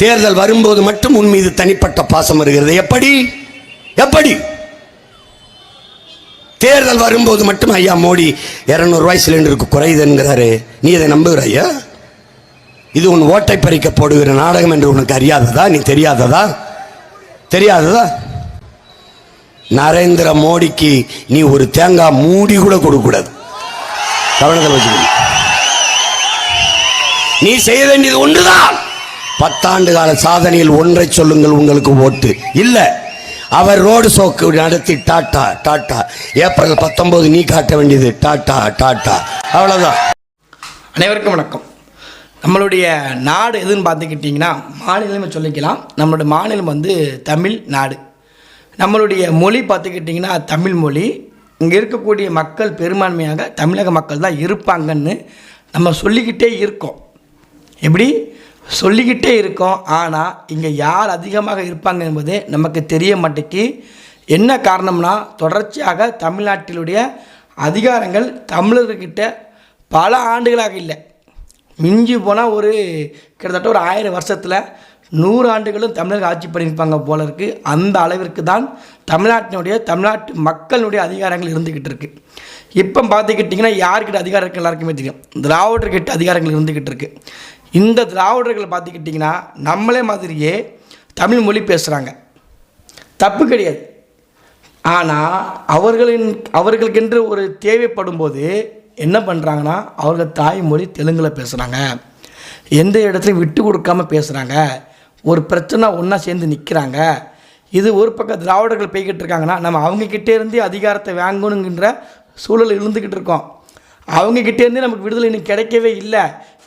தேர்தல் வரும்போது மட்டும் உன் மீது தனிப்பட்ட பாசம் வருகிறது. எப்படி? எப்படி? தேர்தல் வரும்போது மட்டும் ஐயா மோடி இரநூறுவாய் சிலிண்டருக்கு குறையுதுங்கிறாரு நீ இதை நம்புகிற ஐயா? இது உன் ஓட்டை பறிக்க போடுகிற நாடகம் என்று உனக்கு அறியாததா? நீ தெரியாததா? தெரியாததா? நரேந்திர மோடிக்கு நீ ஒரு தேங்காய் மூடி கூட கொடுக்கக்கூடாது. கவனத்தில் வச்சுக்கணும். நீ செய்ய வேண்டியது ஒன்றுதான். பத்தாண்டு கால சாதனையில் ஒன்றை சொல்லுங்கள் உங்களுக்கு ஓட்டு. இல்ல. அவர் ரோடு சோக்கு நடத்தி டாட்டா டாட்டா. ஏப்ரல் பத்தொன்பது நீ காட்ட வேண்டியது டாட்டா டாட்டா. அவ்வளவுதான். அனைவருக்கும் வணக்கம். நம்மளுடைய நாடு எதுன்னு பார்த்துக்கிட்டிங்கன்னா மாநிலமே சொல்லிக்கலாம். நம்மளுடைய மாநிலம் வந்து தமிழ் நாடு நம்மளுடைய மொழி பார்த்துக்கிட்டிங்கன்னா தமிழ் மொழி. இங்கே இருக்கக்கூடிய மக்கள் பெரும்பான்மையாக தமிழக மக்கள் தான் இருப்பாங்கன்னு நம்ம சொல்லிக்கிட்டே இருக்கோம். எப்படி? சொல்லிக்கிட்டே இருக்கோம். ஆனால் இங்கே யார் அதிகமாக இருப்பாங்க என்பது நமக்கு தெரிய மாட்டேக்கு என்ன காரணம்னா தொடர்ச்சியாக தமிழ்நாட்டிலுடைய அதிகாரங்கள் தமிழர்கிட்ட பல ஆண்டுகளாக இல்லை. மிஞ்சி போனால் ஒரு கிட்டத்தட்ட ஒரு ஆயிரம் வருஷத்தில் நூறு ஆண்டுகளும் தமிழர்கள் ஆட்சி பண்ணியிருப்பாங்க போல இருக்குது அந்த அளவிற்கு தான் தமிழ்நாட்டினுடைய தமிழ்நாட்டு மக்களுடைய அதிகாரங்கள் இருந்துக்கிட்டு இருக்குது இப்போ பார்த்துக்கிட்டிங்கன்னா யார்கிட்ட அதிகாரம் இருக்குது எல்லாருக்குமே தெரியும்? திராவிடர்கிட்ட அதிகாரங்கள் இருந்துக்கிட்டு இருக்குது இந்த திராவிடர்கள் பார்த்துக்கிட்டிங்கன்னா நம்மளே மாதிரியே தமிழ் மொழி பேசுகிறாங்க தப்பு கிடையாது. ஆனால் அவர்களின் அவர்களுக்கென்று ஒரு தேவைப்படும் போது என்ன பண்ணுறாங்கன்னா அவர்கள் தாய்மொழி தெலுங்கில் பேசுகிறாங்க எந்த இடத்துலையும் விட்டு கொடுக்காம பேசுகிறாங்க ஒரு பிரச்சனை ஒன்றா சேர்ந்து நிற்கிறாங்க இது ஒரு பக்கம் திராவிடர்கள் போய்கிட்டு இருக்காங்கன்னா நம்ம அவங்கக்கிட்டே இருந்தே அதிகாரத்தை வாங்கணுங்கிற சூழல் இருந்துக்கிட்டு இருக்கோம். அவங்கக்கிட்டேருந்து நமக்கு விடுதலை இன்னும் கிடைக்கவே இல்லை.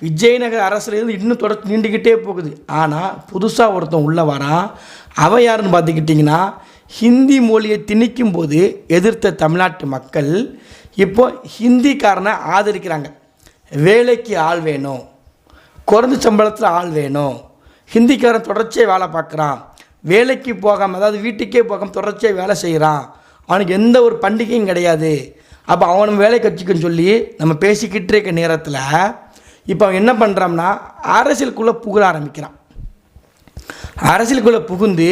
விஜயநகர் அரசுலேருந்து இன்னும் தொடர்ச்சி நீண்டுக்கிட்டே போகுது. ஆனால் புதுசாக ஒருத்தன் உள்ளே வரான். அவன் யாருன்னு பார்த்துக்கிட்டிங்கன்னா ஹிந்தி மொழியை திணிக்கும் போது எதிர்த்த தமிழ்நாட்டு மக்கள் இப்போ ஹிந்திக்காரனை ஆதரிக்கிறாங்க. வேலைக்கு ஆள் வேணும். குறைந்த சம்பளத்தில் ஆள் வேணும். ஹிந்திக்காரன் தொடர்ச்சியாக வேலை பார்க்குறான். வேலைக்கு போகாமல் அதாவது வீட்டுக்கே போகாமல் தொடர்ச்சியாக வேலை செய்கிறான் அவனுக்கு எந்த ஒரு பண்டிகையும் கிடையாது. அப்போ அவனும் வேலை கட்சிக்குன்னு சொல்லி நம்ம பேசிக்கிட்டு இருக்க நேரத்தில் இப்போ அவன் என்ன பண்ணுறான்னா அரசியலுக்குள்ளே புகழ ஆரம்பிக்கிறான். அரசியலுக்குள்ளே புகுந்து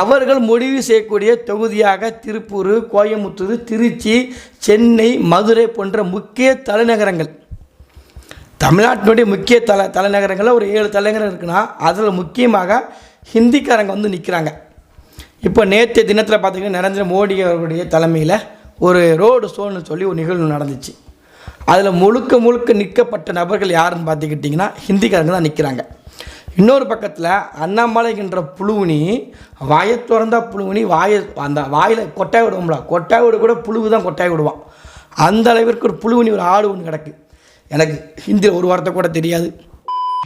அவர்கள் முடிவு செய்யக்கூடிய தொகுதியாக திருப்பூர் கோயம்புத்தூர் திருச்சி சென்னை மதுரை போன்ற முக்கிய தலைநகரங்கள். தமிழ்நாட்டினுடைய முக்கிய தல தலைநகரங்களில் ஒரு ஏழு தலைநகரம் இருக்குன்னா அதில் முக்கியமாக ஹிந்திக்காரங்க வந்து நிற்கிறாங்க இப்போ நேற்று தினத்தில் பார்த்திங்கன்னா நரேந்திர மோடி அவர்களுடைய தலைமையில் ஒரு ரோடு ஷோன்னு சொல்லி ஒரு நிகழ்வு நடந்துச்சு. அதில் முழுக்க முழுக்க நிற்கப்பட்ட நபர்கள் யாருன்னு பார்த்துக்கிட்டிங்கன்னா ஹிந்திக்காரங்க தான் நிற்கிறாங்க இன்னொரு பக்கத்தில் அண்ணாமலைகின்ற புழுவுனி வாயை திறந்தா புழுவுனி வாயை அந்த வாயில் கொட்டாய் விடுவோம்ல கொட்டாய் விட கூட புழுவு தான் கொட்டாய் விடுவான். அந்த அளவிற்கு ஒரு புழுவுனி ஒரு ஆடு ஒன்று கிடக்கு. எனக்கு ஹிந்தியில் ஒரு வார்த்தை கூட தெரியாது.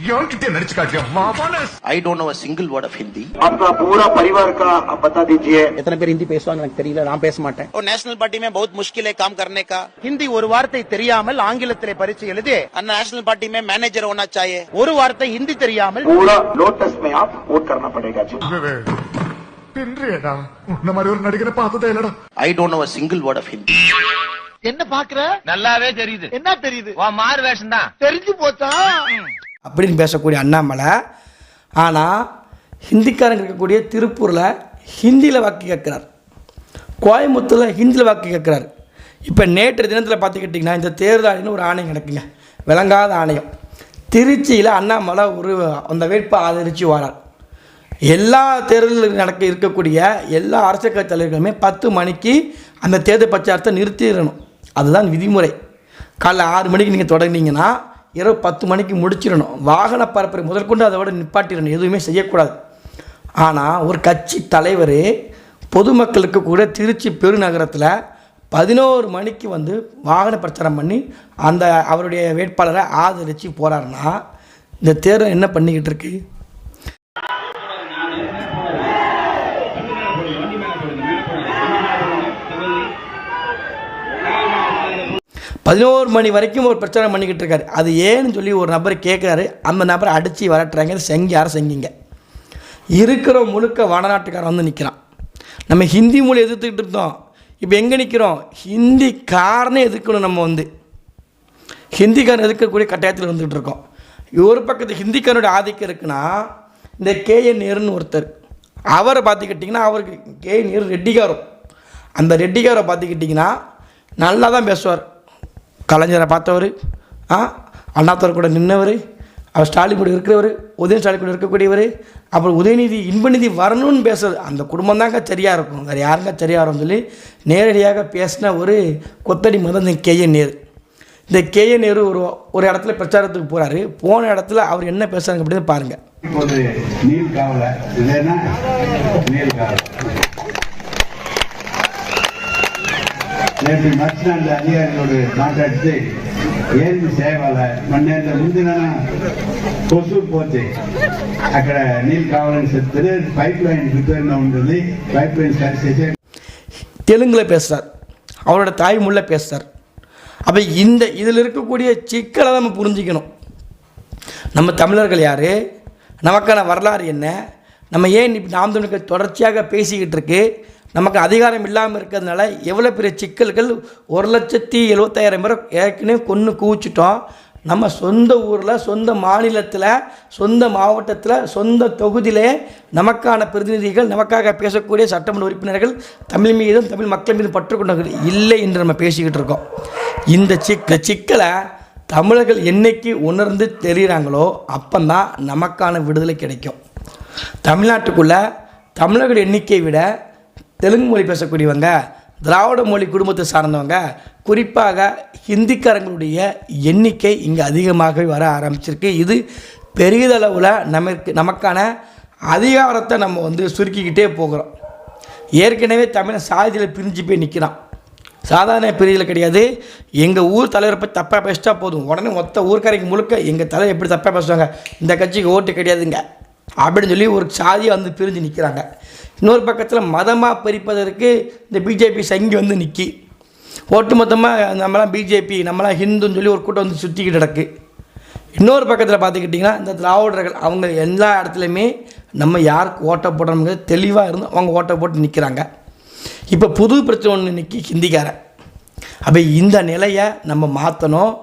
எவன்கிட்ட நடிச்சு காட்டியா மாபானஸ் I don't know a single word of Hindi. आपका पूरा परिवार का आप बता दीजिए எத்தனை பேர் ஹிந்தி பேசுவாங்க எனக்கு தெரியல நான் பேச மாட்டேன் और नेशनल पार्टी में बहुत मुश्किल है काम करने का ஹிந்தி ஒரு வார்த்தை தெரியாமல் ஆங்கிலத்திலே பரீட்சை எழுதி और नेशनल पार्टी में मैनेजर होना चाहिए ஒரு வார்த்தை ஹிந்தி தெரியாமல் पूरा लोटस में आप वोट करना पड़ेगा जी பின்றியடா உன்ன மாதிரி ஒரு நடிகரை பார்த்ததே இல்லடா I don't know a single word of Hindi. என்ன பாக்குற நல்லாவே தெரியுது என்ன தெரியுது உன் மாறு வேஷம் தான் தெரிஞ்சு போச்சா அப்படின்னு பேசக்கூடிய அண்ணாமலை. ஆனால் ஹிந்திக்காரங்க இருக்கக்கூடிய திருப்பூரில் ஹிந்தியில் வாக்கு கேட்குறார். கோயம்புத்தூரில் ஹிந்தியில் வாக்கு கேட்குறாரு. இப்போ நேற்று தினத்தில் பார்த்துக்கிட்டிங்கன்னா இந்த தேர்தலின்னு ஒரு ஆணையம் கிடக்குங்க. விளங்காத ஆணையம். திருச்சியில் அண்ணாமலை ஒரு அந்த வேட்பை ஆதரித்து வரார். எல்லா தேர்தலில் நடக்க இருக்கக்கூடிய எல்லா அரசியல் கட்சி தலைவர்களுமே பத்து மணிக்கு அந்த தேர்தல் பிரச்சாரத்தை நிறுத்திடணும். அதுதான் விதிமுறை. காலைல ஆறு மணிக்கு நீங்கள் தொடங்கினீங்கன்னா இரவு பத்து மணிக்கு முடிச்சிடணும். வாகன பரப்புரை முதற்கொண்டு அதை விட நிப்பாட்டிடணும். எதுவுமே செய்யக்கூடாது. ஆனால் ஒரு கட்சி தலைவர் பொதுமக்களுக்கு கூட திருச்சி பெருநகரத்தில் பதினோரு மணிக்கு வந்து வாகன பிரச்சாரம் பண்ணி அந்த அவருடைய வேட்பாளரை ஆதரித்து போகிறாருன்னா இந்த தேர்தல் என்ன பண்ணிக்கிட்டு இருக்குது பதினோரு மணி வரைக்கும் ஒரு பிரச்சாரம் பண்ணிக்கிட்டு இருக்காரு. அது ஏன்னு சொல்லி ஒரு நபர் கேட்குறாரு அந்த நபரை அடித்து வரட்டுறாங்க. செங்கி யாரை செங்கிங்க? இருக்கிற முழுக்க வடநாட்டுக்காரன் வந்து நிற்கிறான் நம்ம ஹிந்தி மொழி எதிர்த்துக்கிட்டு இருந்தோம். இப்போ எங்கே நிற்கிறோம் ஹிந்திக்காரனே எதிர்க்கணும் நம்ம வந்து. ஹிந்திக்காரன் எதிர்க்கக்கூடிய கட்டாயத்தில் வந்துக்கிட்டு இருக்கோம். ஒரு பக்கத்து ஹிந்திக்காரனுடைய ஆதிக்கம் இருக்குன்னா இந்த கேஎன் நேருன்னு ஒருத்தர் அவரை பார்த்துக்கிட்டிங்கன்னா அவருக்கு கேஎன் நேரு ரெட்டிகாரம். அந்த ரெட்டிகாரை பார்த்துக்கிட்டிங்கன்னா நல்லா தான் பேசுவார். கலைஞரை பார்த்தவர் ஆ அண்ணாத்தவர் கூட நின்றவர் அவர் ஸ்டாலின் கூட இருக்கிறவர் உதய ஸ்டாலின் கூட இருக்கக்கூடியவர் அப்புறம் உதயநிதி இன்பநிதி வரணும்னு பேசுறது. அந்த குடும்பம் தாங்க சரியாக இருக்கும். வேறு யாருங்க சரியாக வரும்னு சொல்லி நேரடியாக பேசின ஒரு கொத்தடி மதம் இந்த கேஎன் நேரு. இந்த கேஎன் நேரு ஒரு ஒரு இடத்துல பிரச்சாரத்துக்கு போகிறாரு போன இடத்துல அவர் என்ன பேசுகிறாங்க அப்படின்னு பாருங்கள் இப்போது நேற்று மச்சினாண்டு அதிகாரிகளோடு மாட்டாடித்து ఏం సేవాల మొన్న ముందున కొసు పోతే అక్కడ నీళ్ళు కావాలని చెప్తే పైప్ లైన్ రిపేర్ ఉంటుంది పైప్ లైన్ సరి చేసే தெலுங்கில் பேசுகிறார் அவரோட தாய்மொழில பேசுகிறார் அப்போ இந்த இதில் இருக்கக்கூடிய சிக்கலை நம்ம புரிஞ்சிக்கணும் நம்ம தமிழர்கள் யார் நமக்கான வரலாறு என்ன நம்ம ஏன் இப்படி நாம் தமிழர்கள் தொடர்ச்சியாக பேசிக்கிட்டு இருக்கு நமக்கு அதிகாரம் இல்லாமல் இருக்கிறதுனால எவ்வளோ பெரிய சிக்கல்கள்? ஒரு லட்சத்தி எழுபத்தாயிரம் பேரை ஏற்கனவே கொன்று குவிச்சிட்டோம். நம்ம சொந்த ஊரில் சொந்த மாநிலத்தில் சொந்த மாவட்டத்தில் சொந்த தொகுதியிலே நமக்கான பிரதிநிதிகள் நமக்காக பேசக்கூடிய சட்டமன்ற உறுப்பினர்கள் தமிழ் மீதும் தமிழ் மக்கள் மீதும் பற்றுக்கொண்டவர்கள் இல்லை என்று நம்ம பேசிக்கிட்டு இருக்கோம். இந்த சிக்க சிக்கலை தமிழர்கள் என்னைக்கு உணர்ந்து தெரிகிறாங்களோ அப்போந்தான் நமக்கான விடுதலை கிடைக்கும். தமிழ்நாட்டுக்குள்ளே தமிழர்கள் எண்ணிக்கையை விட தெலுங்கு மொழி பேசக்கூடியவங்க திராவிட மொழி குடும்பத்தை சார்ந்தவங்க குறிப்பாக ஹிந்திக்காரங்களுடைய எண்ணிக்கை இங்கே அதிகமாகவே வர ஆரம்பிச்சிருக்கு. இது பெரிதளவில் நமக்கு நமக்கான அதிகாரத்தை நம்ம வந்து சுருக்கிக்கிட்டே போகிறோம். ஏற்கனவே தமிழன் சாதியில் பிரிஞ்சு போய் நிற்கிறான் சாதாரண பிரிவில் கிடையாது. எங்கள் ஊர் தலைவரை பற்றி தப்பாக பேசிட்டா போதும். உடனே மொத்த ஊர்க்காரைக்கு முழுக்க எங்கள் தலைவர் எப்படி தப்பாக பேசுவாங்க? இந்த கட்சிக்கு ஓட்டு கிடையாதுங்க. அப்படின்னு சொல்லி ஒரு சாதியை வந்து பிரிஞ்சு நிற்கிறாங்க இன்னொரு பக்கத்தில் மதமாக பிரிப்பதற்கு இந்த பிஜேபி சங்கி வந்து நிற்கி ஒட்டுமொத்தமாக நம்மளாம் பிஜேபி நம்மளாம் ஹிந்துன்னு சொல்லி ஒரு கூட்டம் வந்து சுற்றிக்கிட்டு கிடக்கு. இன்னொரு பக்கத்தில் பார்த்துக்கிட்டிங்கன்னா இந்த திராவிடர்கள் அவங்க எல்லா இடத்துலையுமே நம்ம யாருக்கு ஓட்டை போடணுங்கிறது தெளிவாக இருந்து அவங்க ஓட்டை போட்டு நிற்கிறாங்க இப்போ புது பிரச்சனை ஒன்று நிற்கி ஹிந்திக்காரன். அப்போ இந்த நிலையை நம்ம மாற்றணும்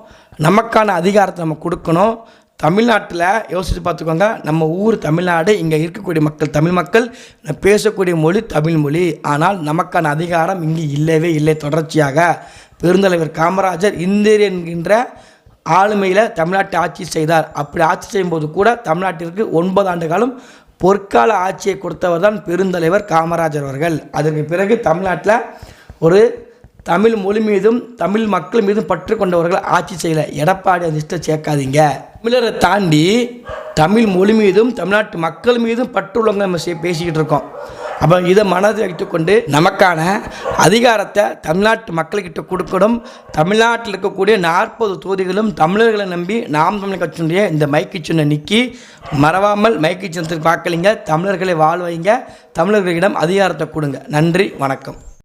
நமக்கான அதிகாரத்தை நம்ம கொடுக்கணும். தமிழ்நாட்டில் யோசித்து பார்த்துக்கோங்க நம்ம ஊர் தமிழ்நாடு இங்கே இருக்கக்கூடிய மக்கள் தமிழ் மக்கள் பேசக்கூடிய மொழி தமிழ் மொழி. ஆனால் நமக்கான அதிகாரம் இங்கே இல்லவே இல்லை. தொடர்ச்சியாக பெருந்தலைவர் காமராஜர் இந்தியர் என்கின்ற ஆளுமையில் தமிழ்நாட்டை ஆட்சி செய்தார். அப்படி ஆட்சி செய்யும்போது கூட தமிழ்நாட்டிற்கு ஒன்பது ஆண்டு காலம் பொற்கால ஆட்சியை கொடுத்தவர் தான் பெருந்தலைவர் காமராஜர் அவர்கள். அதற்கு பிறகு தமிழ்நாட்டில் ஒரு தமிழ் மொழி மீதும் தமிழ் மக்கள் மீதும் பற்று கொண்டவர்கள் ஆட்சி செய்யலை. எடப்பாடி அந்த லிஸ்ட்டை சேர்க்காதீங்க. தமிழரை தாண்டி தமிழ் மொழி மீதும் தமிழ்நாட்டு மக்கள் மீதும் பற்றுள்ளவங்க நம்ம பேசிக்கிட்டு இருக்கோம். அப்போ இதை மனதில் வைத்துக்கொண்டு நமக்கான அதிகாரத்தை தமிழ்நாட்டு மக்கள்கிட்ட கொடுக்கணும். தமிழ்நாட்டில் இருக்கக்கூடிய நாற்பது தொகுதிகளும் தமிழர்களை நம்பி நாம் தமிழ் கட்சியினுடைய இந்த மைக்கு சின்ன நிற்கி மறவாமல் மைக்கு சின்னத்துக்கு பார்க்கலிங்க. தமிழர்களை வாழ்வைங்க தமிழர்களிடம் அதிகாரத்தை கொடுங்க. நன்றி. வணக்கம்.